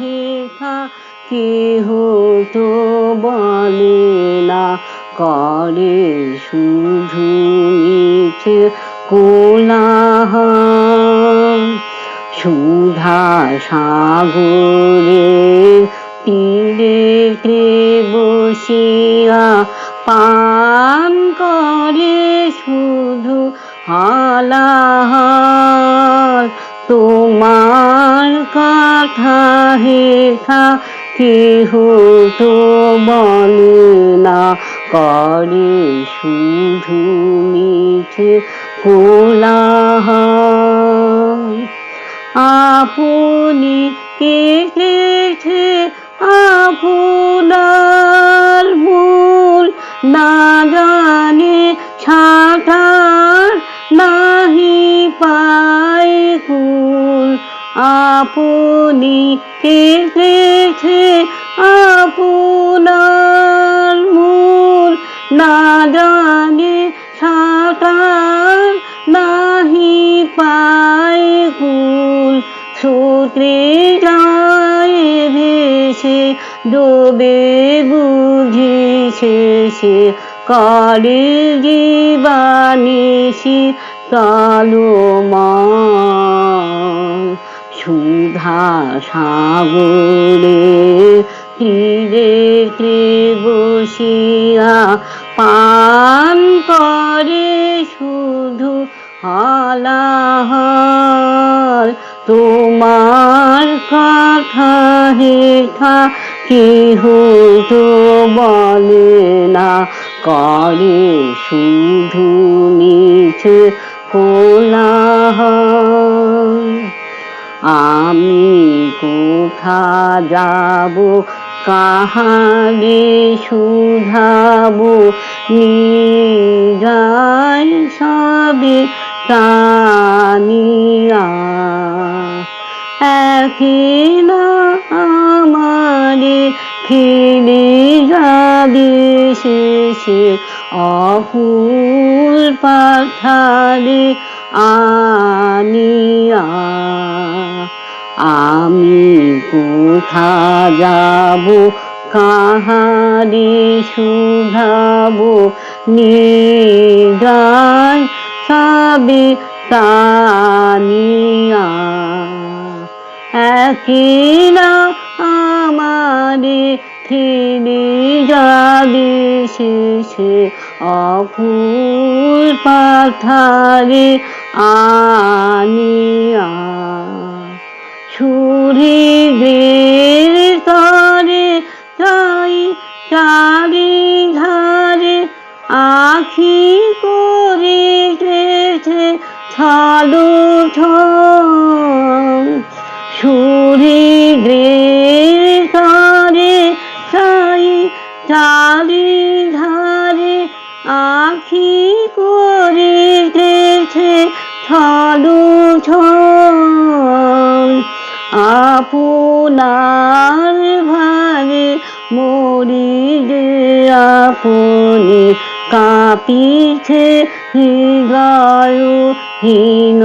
হেথা কেহ তো বলে না, করে শুধু মিছে কোলাহল। সুধা সাগরে তীরে বসিয়া পান করে শুধু হালাহাল। তোমার কাঠা হেথা কেহ তো বলে না। করে শুধু মিছে কোলাহল। আপনি কেটেছে আপনার মূল না জানে ছাটার নাহি পায় কুল আপনি কেটেছে আপনার মূল না জানে ছাটার নাহি পায় কুল সূত্রে যায় ভেসে, ডোবে বুঝি শেষে। কারে জীবানিসি কালো সুধা সাগরে তীরে তীরে বসিয়া পান করে শুধু হালাহাল তোমার কথা হেথা কেহ তো বলে না, করে শুধু নিচে কোলাহল। আমি কোথা যাব? কাহারে শুধাবো? নিজায় সবে টানিয়া একিনা আমারে খেলে যাবে শেষে? অকুল পাথারে আনিয়া আমি কোথা যাব? কাহারে শুধাবো? নিগায় সবে টানিয়া। একিনা আমারে ঠেলে যাবে শেষে অকুল পাথারে আনিয়া। গ্রের তরে তাই চারি ধারে আখি করে গেছে ছালু ছম সুরে গ্রের তরে তাই চারি ধারে আখি করে গেছে ছালু ছম আপনার ভারে মরি যে আপনি কাঁপিছে হৃদয় হীন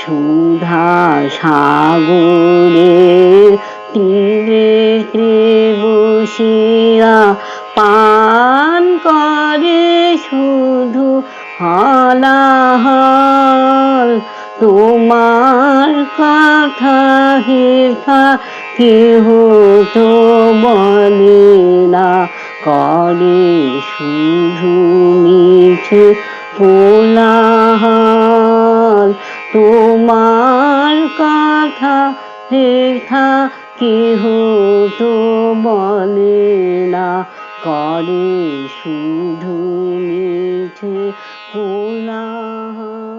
সুধা সাগরে তীরে তীরে বসিয়া পান করে শুধু হালাহাল। তোমার কথা হেথা কেহ তো বলে না। করে শুধু মিছে কোলাহল। তোমার কথা হেথা কেহ তো বলে না। করে শুধু মিছে কোলাহল।